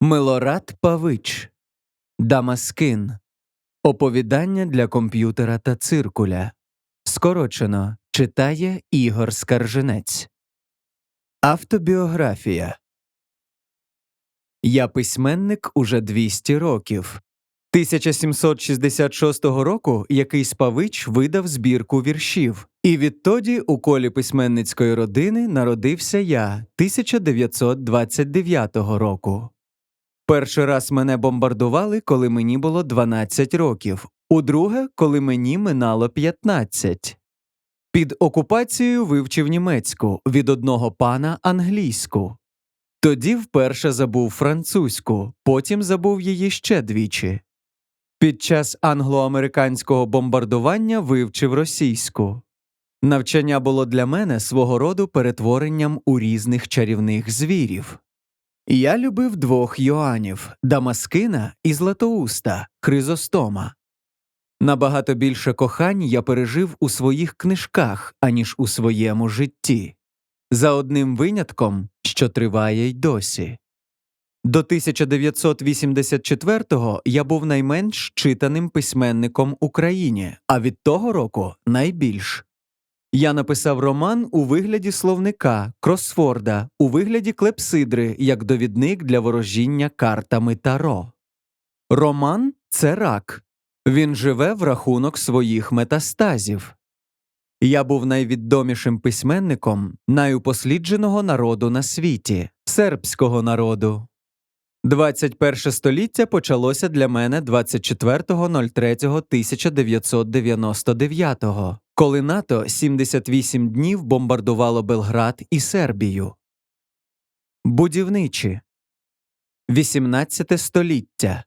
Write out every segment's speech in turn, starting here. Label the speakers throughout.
Speaker 1: Милорад Павич Дамаскин Оповідання для комп'ютера та циркуля. Скорочено читає Ігор Скарженець. Автобіографія Я письменник уже 200 років. 1766 року якийсь павич видав збірку віршів, і відтоді у колі письменницької родини народився я 1929 року. Перший раз мене бомбардували, коли мені було 12 років, удруге, коли мені минало 15. Під окупацією вивчив німецьку, від одного пана англійську. Тоді вперше забув французьку, потім забув її ще двічі. Під час англо-американського бомбардування вивчив російську. Навчання було для мене свого роду перетворенням у різних чарівних звірів. Я любив двох Йоанів Дамаскина і Златоуста, Хризостома. Набагато більше кохань я пережив у своїх книжках, аніж у своєму житті, за одним винятком, що триває й досі. До 1984-го я був найменш читаним письменником Україні, а від того року найбільш. Я написав роман у вигляді словника, кросфорда, у вигляді клепсидри як довідник для ворожіння картами Таро. Роман це рак. Він живе в рахунок своїх метастазів. Я був найвідомішим письменником найупослідженого народу на світі сербського народу. 21 століття почалося для мене 24.03.1999, коли НАТО 78 днів бомбардувало Белград і Сербію. Будівничі 18 століття.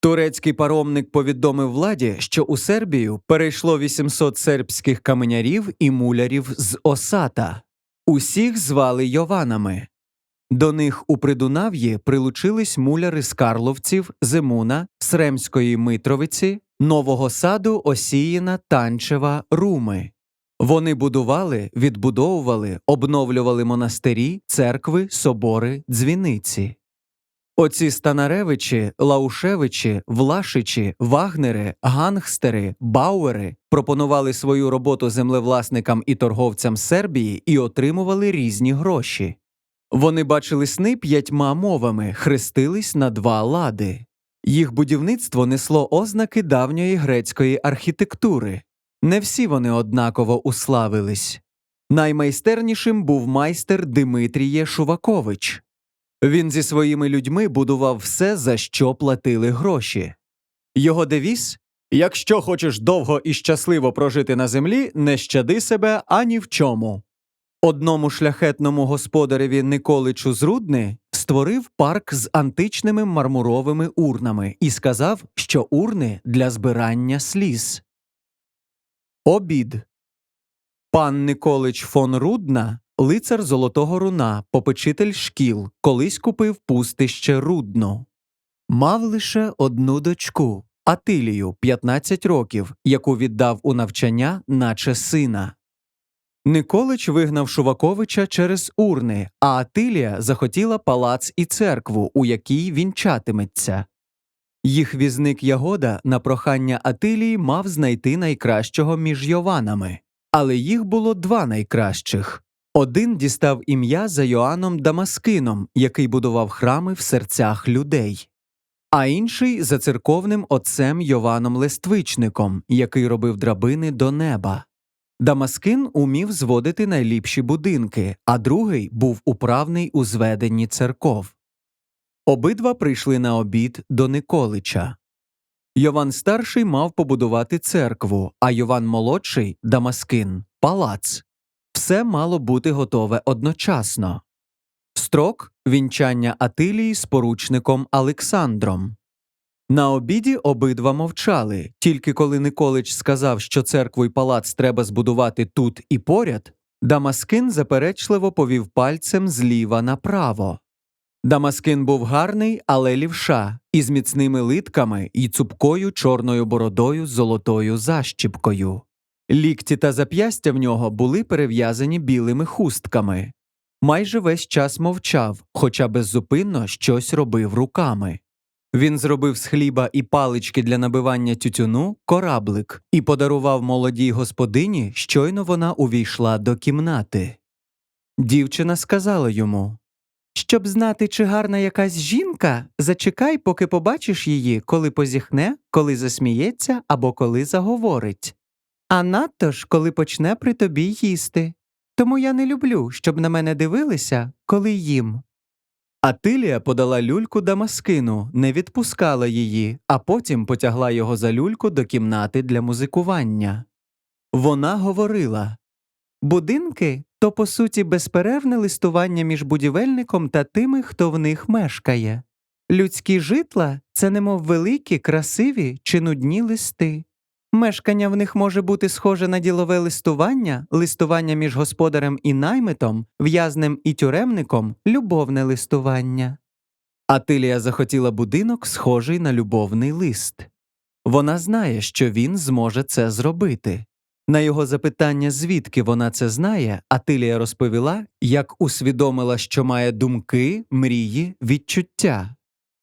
Speaker 1: Турецький паромник повідомив владі, що у Сербію перейшло 800 сербських каменярів і мулярів з Осата. Усіх звали Йованами. До них у Придунав'ї прилучились муляри з Карловців, Зимуна, Сремської Митровиці, Нового Саду, Осіїна, Танчева, Руми. Вони будували, відбудовували, обновлювали монастирі, церкви, собори, дзвіниці. Оці Станаревичі, Лаушевичі, Влашичі, Вагнери, гангстери, Бауери пропонували свою роботу землевласникам і торговцям Сербії і отримували різні гроші. Вони бачили сни п'ятьма мовами, хрестились на два лади. Їх будівництво несло ознаки давньої грецької архітектури. Не всі вони однаково уславились. Наймайстернішим був майстер Димитріє Шувакович. Він зі своїми людьми будував все, за що платили гроші. Його девіз Якщо хочеш довго і щасливо прожити на землі, не щади себе ані в чому. Одному шляхетному господареві Николичу з Рудни створив парк з античними мармуровими урнами і сказав, що урни для збирання сліз. Обід Пан Николич фон Рудна, лицар Золотого Руна, попечитель шкіл, колись купив пустище Рудно. Мав лише одну дочку Атилію, 15 років, яку віддав у навчання, наче сина. Николич вигнав Шуваковича через урни, а Атилія захотіла палац і церкву, у якій вінчатиметься. Їх візник Ягода на прохання Атилії мав знайти найкращого між Йованами, але їх було два найкращих. Один дістав ім'я за Йоанном Дамаскином, який будував храми в серцях людей, а інший за церковним отцем Йованом Лествичником, який робив драбини до неба. Дамаскин умів зводити найліпші будинки, а другий був управний у зведенні церков. Обидва прийшли на обід до Николича. Йован старший мав побудувати церкву, а Йован молодший Дамаскин палац. Все мало бути готове одночасно. Строк вінчання Атилії з поручником Олександром. На обіді обидва мовчали, тільки коли Николич сказав, що церкву й палац треба збудувати тут і поряд, Дамаскин заперечливо повів пальцем зліва направо. Дамаскин був гарний, але лівша, із міцними литками і цупкою чорною бородою з золотою защіпкою. Лікті та зап'ястя в нього були перев'язані білими хустками. майже весь час мовчав, хоча беззупинно щось робив руками. Він зробив з хліба і палички для набивання тютюну кораблик і подарував молодій господині, щойно вона увійшла до кімнати. Дівчина сказала йому Щоб знати, чи гарна якась жінка, зачекай, поки побачиш її, коли позіхне, коли засміється або коли заговорить. А надто ж, коли почне при тобі їсти. Тому я не люблю, щоб на мене дивилися, коли їм. Атилія подала люльку Дамаскину, не відпускала її, а потім потягла його за люльку до кімнати для музикування. Вона говорила Будинки то по суті безперервне листування між будівельником та тими, хто в них мешкає. Людські житла це немов великі, красиві чи нудні листи. Мешкання в них може бути схоже на ділове листування, листування між господарем і наймитом, в'язнем і тюремником, любовне листування. Атилія захотіла будинок, схожий на любовний лист. Вона знає, що він зможе це зробити. На його запитання, звідки вона це знає, Атилія розповіла, як усвідомила, що має думки, мрії, відчуття.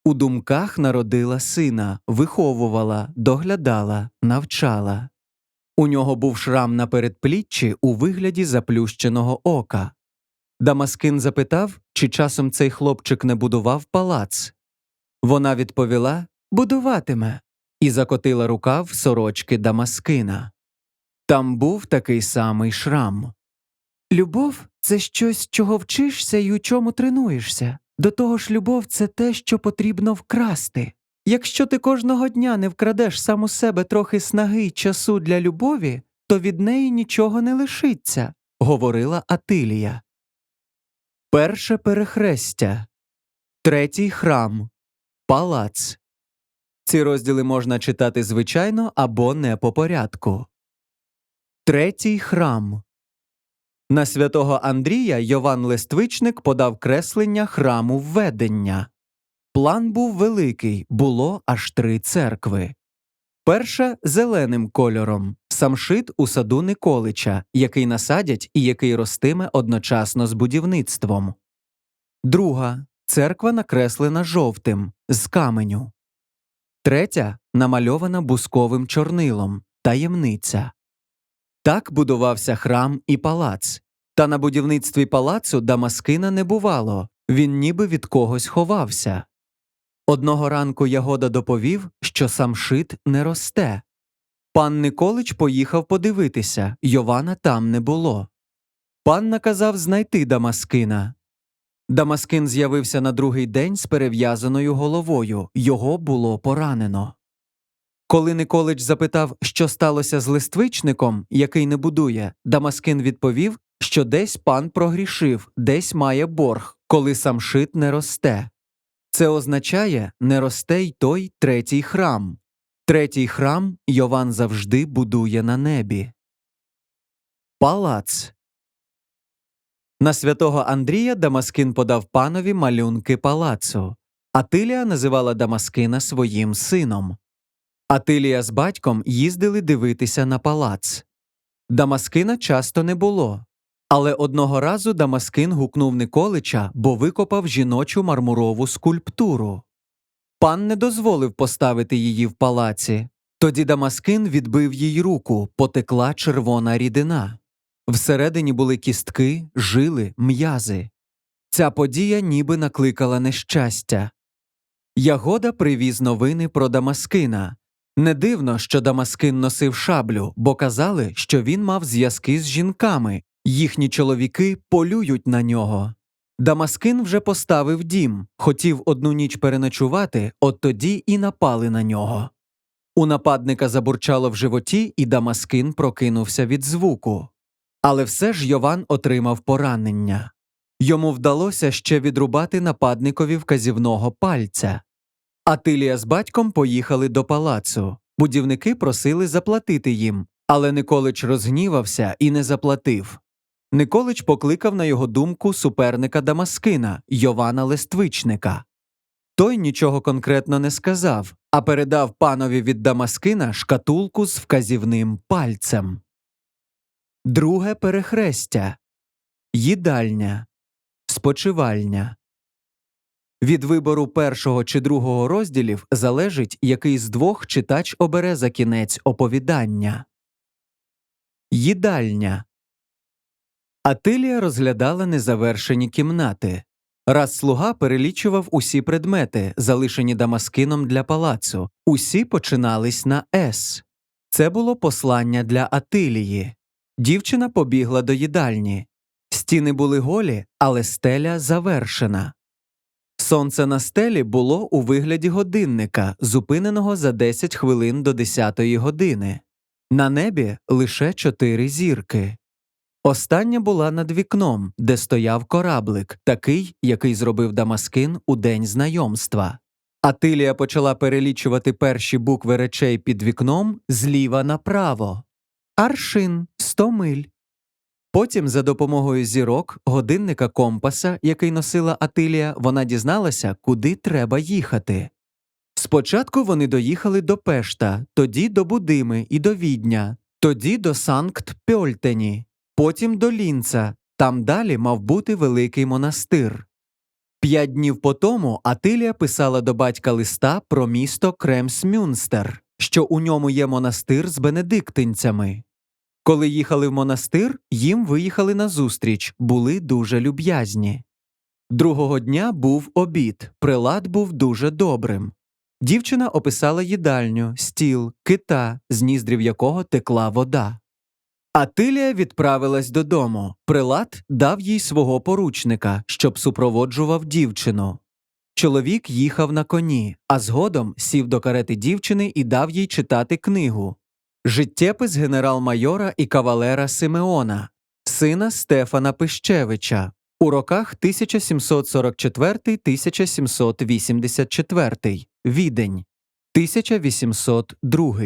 Speaker 1: У думках народила сина, виховувала, доглядала, навчала. У нього був шрам на передпліччі у вигляді заплющеного ока. Дамаскин запитав, чи часом цей хлопчик не будував палац. Вона відповіла будуватиме, і закотила рукав сорочки Дамаскина. Там був такий самий шрам. Любов це щось, чого вчишся і у чому тренуєшся. До того ж, любов це те, що потрібно вкрасти. Якщо ти кожного дня не вкрадеш сам у себе трохи снаги й часу для любові, то від неї нічого не лишиться, говорила Атилія. Перше перехрестя, третій храм, палац. Ці розділи можна читати звичайно або не по порядку. Третій храм. На святого Андрія Йован Листвичник подав креслення храму введення. План був великий, було аж три церкви. Перша зеленим кольором самшит у саду Николича, який насадять і який ростиме одночасно з будівництвом. Друга церква накреслена жовтим з каменю. Третя намальована бусковим чорнилом таємниця. Так будувався храм і палац. Та на будівництві палацу Дамаскина не бувало, він ніби від когось ховався. Одного ранку Ягода доповів, що сам шит не росте. Пан Николич поїхав подивитися, Йована там не було. Пан наказав знайти Дамаскина. Дамаскин з'явився на другий день з перев'язаною головою, його було поранено. Коли Николич запитав, що сталося з листвичником, який не будує, Дамаскин відповів, що десь пан прогрішив, десь має борг, коли сам шит не росте. Це означає не росте й той третій храм. Третій храм Йован завжди будує на небі. Палац на святого Андрія Дамаскин подав панові малюнки палацу. Атилія називала Дамаскина своїм сином. Атилія з батьком їздили дивитися на палац. Дамаскина часто не було. Але одного разу Дамаскин гукнув Николича, бо викопав жіночу мармурову скульптуру. Пан не дозволив поставити її в палаці. Тоді Дамаскин відбив їй руку, потекла червона рідина. Всередині були кістки, жили, м'язи. Ця подія ніби накликала нещастя. Ягода привіз новини про Дамаскина. Не дивно, що Дамаскин носив шаблю, бо казали, що він мав зв'язки з жінками, їхні чоловіки полюють на нього. Дамаскин вже поставив дім, хотів одну ніч переночувати, от тоді і напали на нього. У нападника забурчало в животі, і Дамаскин прокинувся від звуку. Але все ж Йован отримав поранення. Йому вдалося ще відрубати нападникові вказівного пальця. Атилія з батьком поїхали до палацу. Будівники просили заплатити їм, але Николич розгнівався і не заплатив. Николич покликав на його думку суперника Дамаскина Йована Листвичника. Той нічого конкретно не сказав, а передав панові від Дамаскина шкатулку з вказівним пальцем. Друге перехрестя Їдальня. Спочивальня. Від вибору першого чи другого розділів залежить, який з двох читач обере за кінець оповідання. Їдальня. Атилія розглядала незавершені кімнати. Раз слуга перелічував усі предмети, залишені Дамаскином для палацу. Усі починались на С. Це було послання для Атилії. Дівчина побігла до їдальні. Стіни були голі, але стеля завершена. Сонце на стелі було у вигляді годинника, зупиненого за 10 хвилин до 10 години. На небі лише чотири зірки. Остання була над вікном, де стояв кораблик, такий, який зробив Дамаскин у день знайомства. Атилія почала перелічувати перші букви речей під вікном зліва направо. Аршин 100 миль. Потім, за допомогою зірок, годинника компаса, який носила Атилія, вона дізналася, куди треба їхати. Спочатку вони доїхали до Пешта, тоді до Будими і до Відня, тоді до Санкт Пьольтені, потім до Лінца. Там далі мав бути великий монастир. П'ять днів по тому Атилія писала до батька листа про місто Кремсмюнстер, що у ньому є монастир з бенедиктинцями. Коли їхали в монастир, їм виїхали назустріч, були дуже люб'язні. Другого дня був обід, прилад був дуже добрим. Дівчина описала їдальню, стіл, кита, з ніздрів якого текла вода. Атилія відправилась додому. Прилад дав їй свого поручника, щоб супроводжував дівчину. Чоловік їхав на коні, а згодом сів до карети дівчини і дав їй читати книгу Життєпис генерал-майора і кавалера Симеона, сина Стефана Пищевича, у роках 1744-1784, Відень, 1802.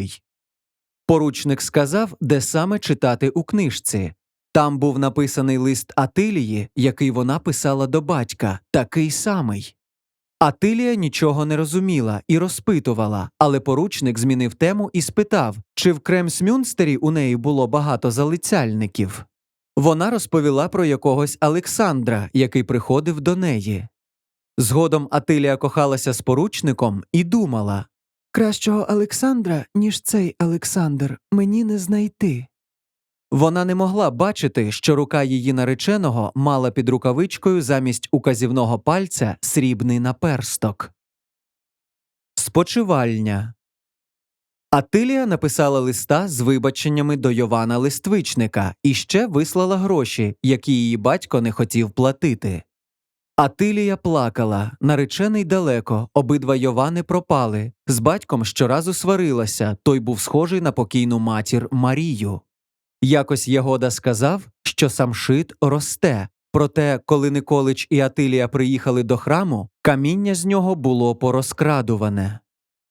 Speaker 1: Поручник сказав, де саме читати у книжці. Там був написаний лист Атилії, який вона писала до батька, такий самий. Атилія нічого не розуміла і розпитувала, але поручник змінив тему і спитав, чи в Кремсмюнстері у неї було багато залицяльників. Вона розповіла про якогось Олександра, який приходив до неї. Згодом Атилія кохалася з поручником і думала Кращого Олександра, ніж цей Олександр, мені не знайти. Вона не могла бачити, що рука її нареченого мала під рукавичкою замість указівного пальця срібний наперсток. Спочивальня Атилія написала листа з вибаченнями до Йована Листвичника і ще вислала гроші, які її батько не хотів платити. Атилія плакала, наречений далеко, обидва Йовани пропали. З батьком щоразу сварилася, той був схожий на покійну матір Марію. Якось Ягода сказав, що самшит росте, проте, коли Николич і Атилія приїхали до храму, каміння з нього було порозкрадуване.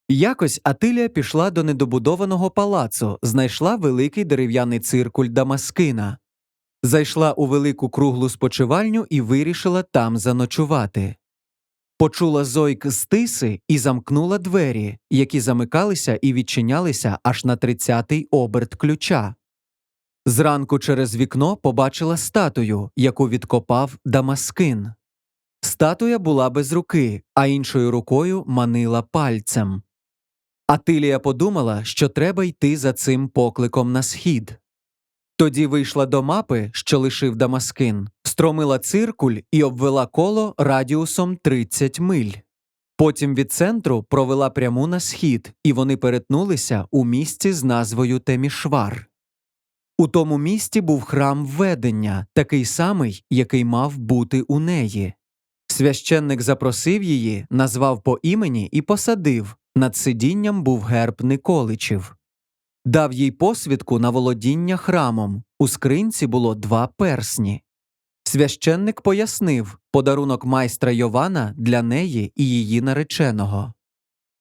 Speaker 1: Якось Атилія пішла до недобудованого палацу, знайшла великий дерев'яний циркуль Дамаскина. Зайшла у велику круглу спочивальню і вирішила там заночувати. Почула зойк з тиси і замкнула двері, які замикалися і відчинялися аж на тридцятий оберт ключа. Зранку через вікно побачила статую, яку відкопав Дамаскин. Статуя була без руки, а іншою рукою манила пальцем. Атилія подумала, що треба йти за цим покликом на схід. Тоді вийшла до мапи, що лишив Дамаскин, стромила циркуль і обвела коло радіусом 30 миль. Потім від центру провела пряму на схід, і вони перетнулися у місці з назвою Темішвар. У тому місті був храм ведення, такий самий, який мав бути у неї. Священник запросив її, назвав по імені і посадив. Над сидінням був герб Николичів. Дав їй посвідку на володіння храмом. У скринці було два персні. Священник пояснив подарунок майстра Йована для неї і її нареченого.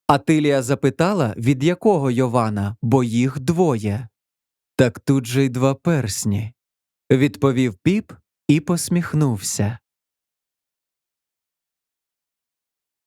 Speaker 1: Атилія запитала, від якого Йована, бо їх двоє. Так тут же й два персні, відповів піп і посміхнувся.